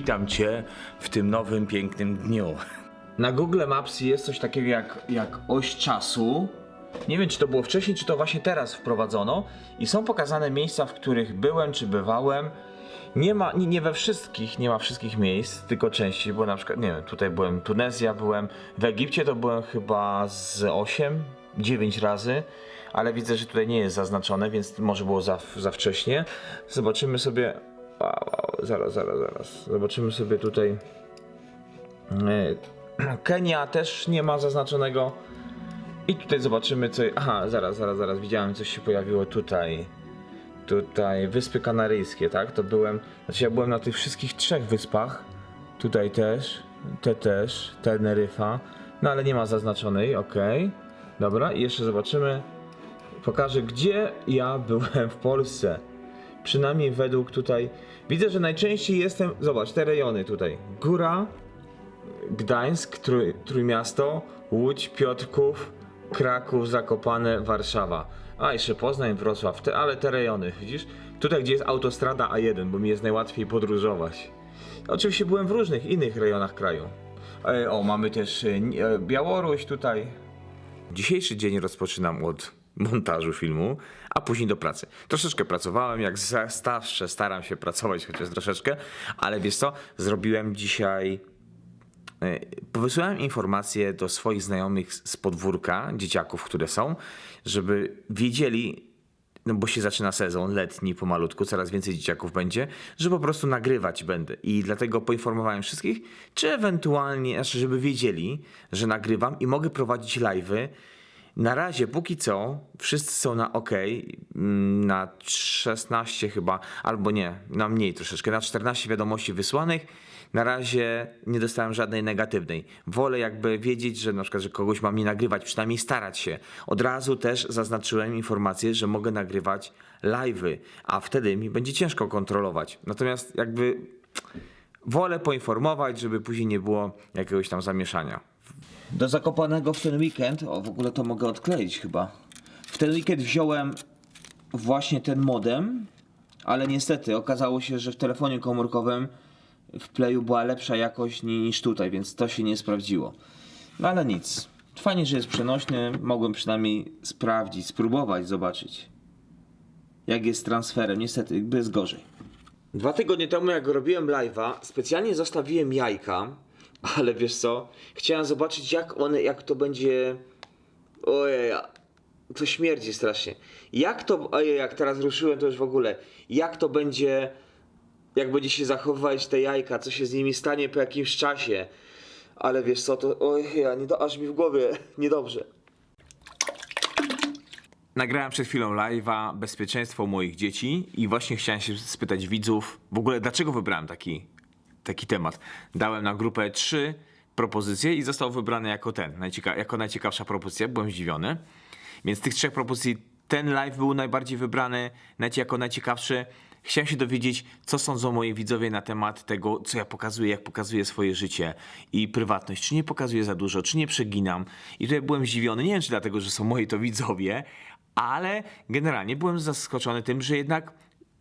witam Cię w tym nowym, pięknym dniu. Na Google Maps jest coś takiego jak, jak oś czasu. Nie wiem, czy to było wcześniej, czy to właśnie teraz wprowadzono. I są pokazane miejsca, w których byłem, czy bywałem. Nie ma, nie, nie we wszystkich, nie ma wszystkich miejsc, tylko części, bo na przykład, nie wiem, tutaj byłem, Tunezja byłem, w Egipcie to byłem chyba z 8, 9 razy, ale widzę, że tutaj nie jest zaznaczone, więc może było za, za wcześnie. Zobaczymy sobie, wow, wow, zaraz, zaraz, zaraz, zobaczymy sobie tutaj, e, Kenia też nie ma zaznaczonego. I tutaj zobaczymy co. Aha, zaraz, zaraz, zaraz. Widziałem, coś się pojawiło tutaj. Tutaj Wyspy Kanaryjskie, tak? To byłem. Znaczy, ja byłem na tych wszystkich trzech wyspach. Tutaj też. Te też. Teneryfa. No ale nie ma zaznaczonej, ok. Dobra, i jeszcze zobaczymy. Pokażę, gdzie ja byłem w Polsce. Przynajmniej według tutaj. Widzę, że najczęściej jestem. Zobacz, te rejony tutaj. Góra, Gdańsk, Trój, Trójmiasto, Łódź, Piotrków, Kraków, Zakopane, Warszawa. A, jeszcze Poznań, Wrocław, te, ale te rejony, widzisz? Tutaj, gdzie jest autostrada A1, bo mi jest najłatwiej podróżować. Oczywiście byłem w różnych innych rejonach kraju. E, o, mamy też e, Białoruś tutaj. Dzisiejszy dzień rozpoczynam od montażu filmu, a później do pracy. Troszeczkę pracowałem, jak zawsze staram się pracować chociaż troszeczkę, ale wiesz co, zrobiłem dzisiaj E, Wysyłałem informacje do swoich znajomych z podwórka, dzieciaków, które są, żeby wiedzieli, no bo się zaczyna sezon letni pomalutku, coraz więcej dzieciaków będzie, że po prostu nagrywać będę. I dlatego poinformowałem wszystkich, czy ewentualnie, znaczy, żeby wiedzieli, że nagrywam i mogę prowadzić live'y. Na razie, póki co, wszyscy są na OK, mm, na 16 chyba, albo nie, na mniej troszeczkę, na 14 wiadomości wysłanych. Na razie nie dostałem żadnej negatywnej. Wolę jakby wiedzieć, że na przykład, że kogoś mam nie nagrywać, przynajmniej starać się. Od razu też zaznaczyłem informację, że mogę nagrywać live'y, a wtedy mi będzie ciężko kontrolować. Natomiast jakby wolę poinformować, żeby później nie było jakiegoś tam zamieszania. Do Zakopanego w ten weekend, o w ogóle to mogę odkleić chyba. W ten weekend wziąłem właśnie ten modem, ale niestety okazało się, że w telefonie komórkowym w Playu była lepsza jakość ni- niż tutaj, więc to się nie sprawdziło. No ale nic. Fajnie, że jest przenośny. Mogłem przynajmniej sprawdzić, spróbować, zobaczyć. Jak jest transferem. Niestety, jest gorzej. Dwa tygodnie temu, jak robiłem live'a, specjalnie zostawiłem jajka, ale wiesz co? Chciałem zobaczyć, jak one, jak to będzie. Ojej, to śmierdzi strasznie. Jak to. Ojej, jak teraz ruszyłem, to już w ogóle. Jak to będzie. Jak będzie się zachowywać te jajka, co się z nimi stanie po jakimś czasie. Ale wiesz co, to. Ojej, nie do, aż mi w głowie niedobrze. Nagrałem przed chwilą live'a Bezpieczeństwo moich dzieci i właśnie chciałem się spytać widzów, w ogóle dlaczego wybrałem taki, taki temat. Dałem na grupę trzy propozycje i został wybrany jako ten, najcieka- jako najciekawsza propozycja, byłem zdziwiony. Więc z tych trzech propozycji ten live był najbardziej wybrany, jako najciekawszy. Chciałem się dowiedzieć, co sądzą moi widzowie na temat tego, co ja pokazuję, jak pokazuję swoje życie i prywatność. Czy nie pokazuję za dużo, czy nie przeginam. I tutaj byłem zdziwiony, nie wiem czy dlatego, że są moi to widzowie, ale generalnie byłem zaskoczony tym, że jednak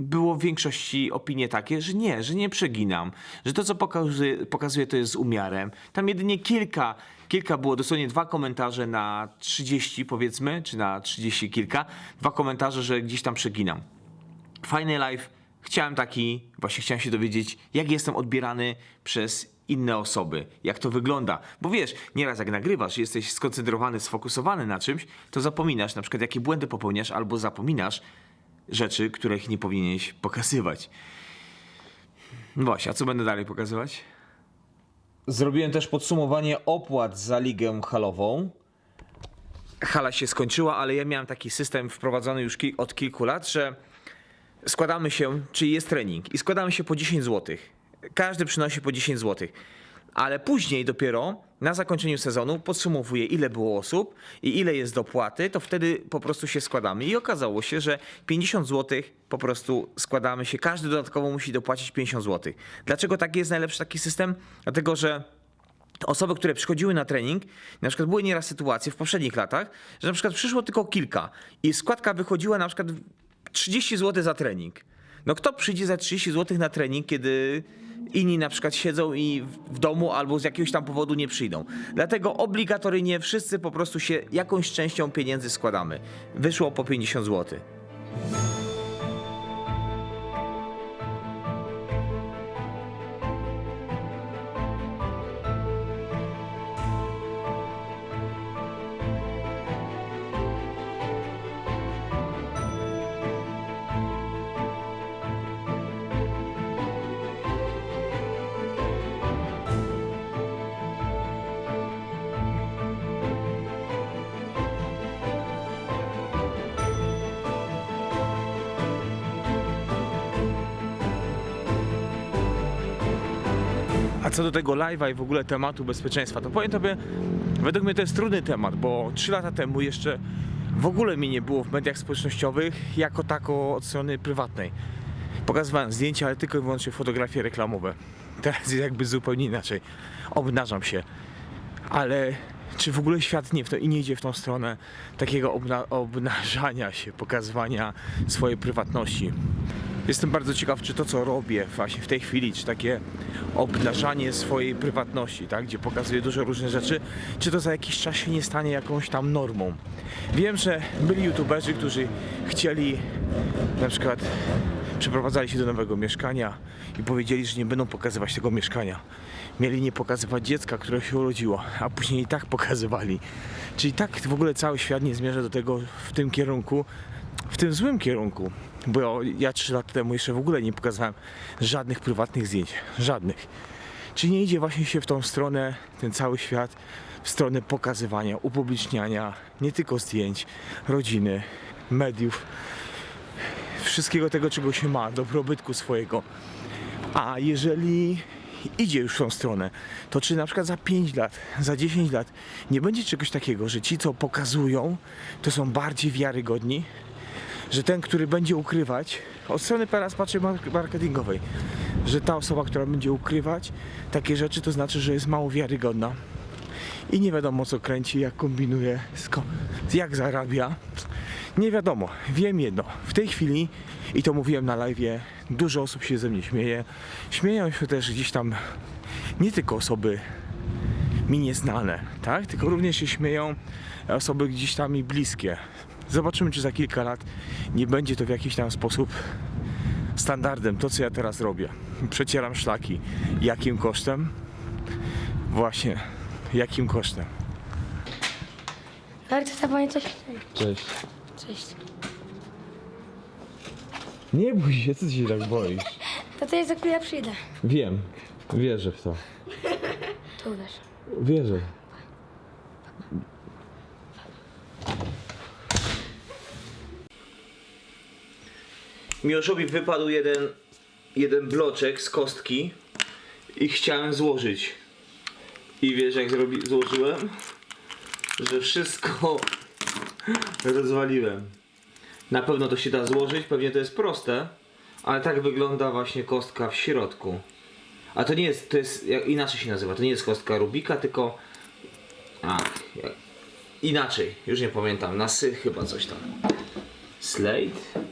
było w większości opinie takie, że nie, że nie przeginam, że to co pokazuję, pokazuję to jest z umiarem. Tam jedynie kilka, kilka było, dosłownie dwa komentarze na 30 powiedzmy, czy na 30 kilka, dwa komentarze, że gdzieś tam przeginam. Fajny live, chciałem taki, właśnie chciałem się dowiedzieć, jak jestem odbierany przez inne osoby, jak to wygląda. Bo wiesz, nieraz jak nagrywasz, jesteś skoncentrowany, sfokusowany na czymś, to zapominasz na przykład, jakie błędy popełniasz, albo zapominasz rzeczy, których nie powinieneś pokazywać. No Właśnie, a co będę dalej pokazywać? Zrobiłem też podsumowanie opłat za ligę halową. Hala się skończyła, ale ja miałem taki system wprowadzony już ki- od kilku lat, że składamy się, czyli jest trening i składamy się po 10 zł. Każdy przynosi po 10 zł. Ale później dopiero na zakończeniu sezonu podsumowuję ile było osób i ile jest dopłaty, to wtedy po prostu się składamy. I okazało się, że 50 zł po prostu składamy się, każdy dodatkowo musi dopłacić 50 zł. Dlaczego taki jest najlepszy taki system? Dlatego, że osoby, które przychodziły na trening, na przykład były nieraz sytuacje w poprzednich latach, że na przykład przyszło tylko kilka i składka wychodziła na przykład 30 zł za trening. No kto przyjdzie za 30 zł na trening, kiedy inni na przykład siedzą i w domu albo z jakiegoś tam powodu nie przyjdą. Dlatego obligatoryjnie wszyscy po prostu się jakąś częścią pieniędzy składamy. Wyszło po 50 zł. A co do tego live'a i w ogóle tematu bezpieczeństwa, to powiem tobie, według mnie to jest trudny temat, bo 3 lata temu jeszcze w ogóle mnie nie było w mediach społecznościowych jako tako od strony prywatnej. Pokazywałem zdjęcia, ale tylko i wyłącznie fotografie reklamowe. Teraz jest jakby zupełnie inaczej. Obnażam się. Ale czy w ogóle świat nie, w to, i nie idzie w tą stronę takiego obna, obnażania się, pokazywania swojej prywatności? Jestem bardzo ciekaw, czy to, co robię właśnie w tej chwili, czy takie obnażanie swojej prywatności, tak, gdzie pokazuję dużo różnych rzeczy, czy to za jakiś czas się nie stanie jakąś tam normą. Wiem, że byli youtuberzy, którzy chcieli na przykład przeprowadzali się do nowego mieszkania i powiedzieli, że nie będą pokazywać tego mieszkania. Mieli nie pokazywać dziecka, które się urodziło, a później i tak pokazywali. Czyli tak w ogóle cały świat nie zmierza do tego w tym kierunku, w tym złym kierunku. Bo ja 3 lata temu jeszcze w ogóle nie pokazałem żadnych prywatnych zdjęć. Żadnych. Czy nie idzie właśnie się w tą stronę, ten cały świat, w stronę pokazywania, upubliczniania nie tylko zdjęć, rodziny, mediów, wszystkiego tego, czego się ma, dobrobytku swojego. A jeżeli idzie już w tą stronę, to czy na przykład za 5 lat, za 10 lat nie będzie czegoś takiego, że ci, co pokazują, to są bardziej wiarygodni, że ten, który będzie ukrywać, od strony teraz patrzę mark- marketingowej, że ta osoba, która będzie ukrywać takie rzeczy, to znaczy, że jest mało wiarygodna i nie wiadomo co kręci, jak kombinuje, jak zarabia. Nie wiadomo, wiem jedno. W tej chwili, i to mówiłem na live, dużo osób się ze mnie śmieje. Śmieją się też gdzieś tam nie tylko osoby mi nieznane, tak? Tylko również się śmieją osoby gdzieś tam mi bliskie. Zobaczymy, czy za kilka lat nie będzie to w jakiś tam sposób standardem, to co ja teraz robię. Przecieram szlaki. Jakim kosztem? Właśnie, jakim kosztem? Ale chce pani coś? Cześć. Cześć. Nie bój się, co ty się tak boisz? To to jest za chwilę przyjdę. Wiem, wierzę w to. To uderz. Wierzę. Miłoszowi wypadł jeden, jeden bloczek z kostki i chciałem złożyć. I wiesz jak zrobi, złożyłem? Że wszystko rozwaliłem. Na pewno to się da złożyć, pewnie to jest proste, ale tak wygląda właśnie kostka w środku. A to nie jest, to jest, inaczej się nazywa, to nie jest kostka Rubika, tylko... A, jak, inaczej, już nie pamiętam, na sy chyba coś tam. Slate?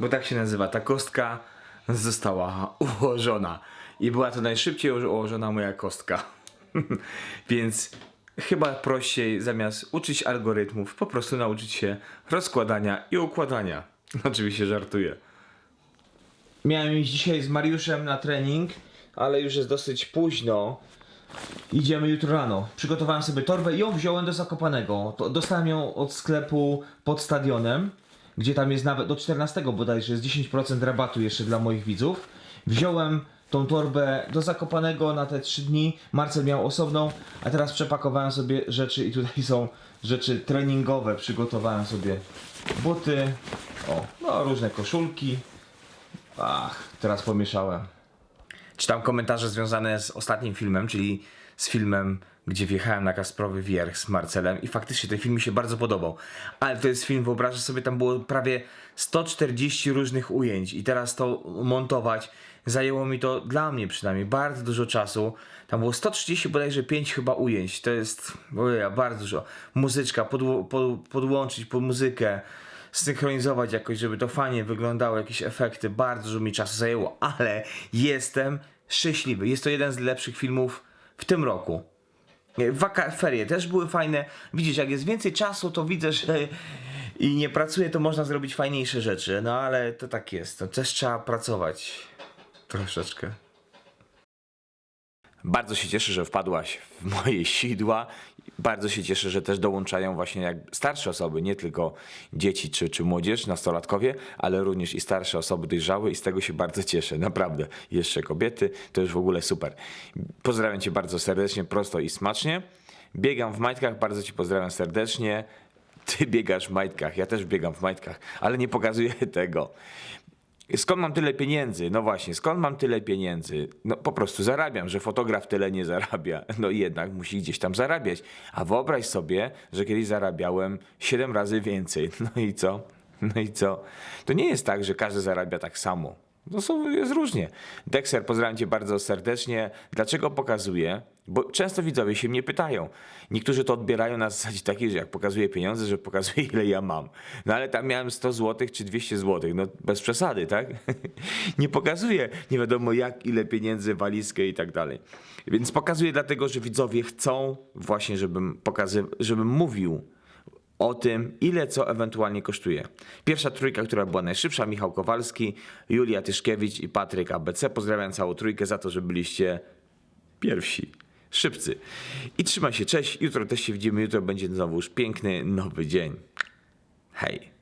Bo tak się nazywa, ta kostka została ułożona. I była to najszybciej ułożona moja kostka. Więc chyba prościej zamiast uczyć algorytmów, po prostu nauczyć się rozkładania i układania. Oczywiście żartuję. Miałem iść dzisiaj z Mariuszem na trening, ale już jest dosyć późno. Idziemy jutro rano. Przygotowałem sobie torbę i ją wziąłem do Zakopanego. Dostałem ją od sklepu pod stadionem, gdzie tam jest nawet do 14 bodajże jest 10% rabatu jeszcze dla moich widzów. Wziąłem tą torbę do Zakopanego na te 3 dni. Marcel miał osobną, a teraz przepakowałem sobie rzeczy i tutaj są rzeczy treningowe. Przygotowałem sobie buty, o, no różne koszulki. Ach, teraz pomieszałem. Czytam komentarze związane z ostatnim filmem, czyli z filmem, gdzie wjechałem na Kasprowy Wierch z Marcelem i faktycznie ten film mi się bardzo podobał. Ale to jest film, wyobrażasz sobie, tam było prawie 140 różnych ujęć i teraz to montować zajęło mi to, dla mnie przynajmniej, bardzo dużo czasu. Tam było 130 bodajże 5 chyba ujęć, to jest ojej, bardzo dużo. Muzyczka, pod, podłączyć pod muzykę, synchronizować jakoś, żeby to fajnie wyglądało, jakieś efekty. Bardzo dużo mi czasu zajęło, ale jestem szczęśliwy. Jest to jeden z lepszych filmów w tym roku. Waka ferie też były fajne. Widzisz, jak jest więcej czasu, to widzę, że i nie pracuję, to można zrobić fajniejsze rzeczy. No ale to tak jest. To też trzeba pracować troszeczkę. Bardzo się cieszę, że wpadłaś w moje sidła. Bardzo się cieszę, że też dołączają właśnie jak starsze osoby, nie tylko dzieci czy, czy młodzież, nastolatkowie, ale również i starsze osoby dojrzałe i z tego się bardzo cieszę. Naprawdę. Jeszcze kobiety, to już w ogóle super. Pozdrawiam Cię bardzo serdecznie, prosto i smacznie. Biegam w majtkach, bardzo Cię pozdrawiam serdecznie. Ty biegasz w majtkach, ja też biegam w majtkach, ale nie pokazuję tego. Skąd mam tyle pieniędzy? No właśnie, skąd mam tyle pieniędzy? No po prostu zarabiam, że fotograf tyle nie zarabia. No jednak musi gdzieś tam zarabiać. A wyobraź sobie, że kiedyś zarabiałem 7 razy więcej. No i co? No i co? To nie jest tak, że każdy zarabia tak samo. No są, jest różnie. Dexter, pozdrawiam cię bardzo serdecznie. Dlaczego pokazuję? Bo często widzowie się mnie pytają. Niektórzy to odbierają na zasadzie takiej, że jak pokazuję pieniądze, że pokazuję ile ja mam. No ale tam miałem 100 zł czy 200 zł. No bez przesady, tak? nie pokazuję nie wiadomo jak, ile pieniędzy, walizkę i tak dalej. Więc pokazuję dlatego, że widzowie chcą właśnie, żebym pokazywał, żebym mówił o tym, ile co ewentualnie kosztuje. Pierwsza trójka, która była najszybsza, Michał Kowalski, Julia Tyszkiewicz i Patryk ABC. Pozdrawiam całą trójkę za to, że byliście pierwsi, szybcy. I trzymaj się, cześć, jutro też się widzimy, jutro będzie znowu już piękny, nowy dzień. Hej.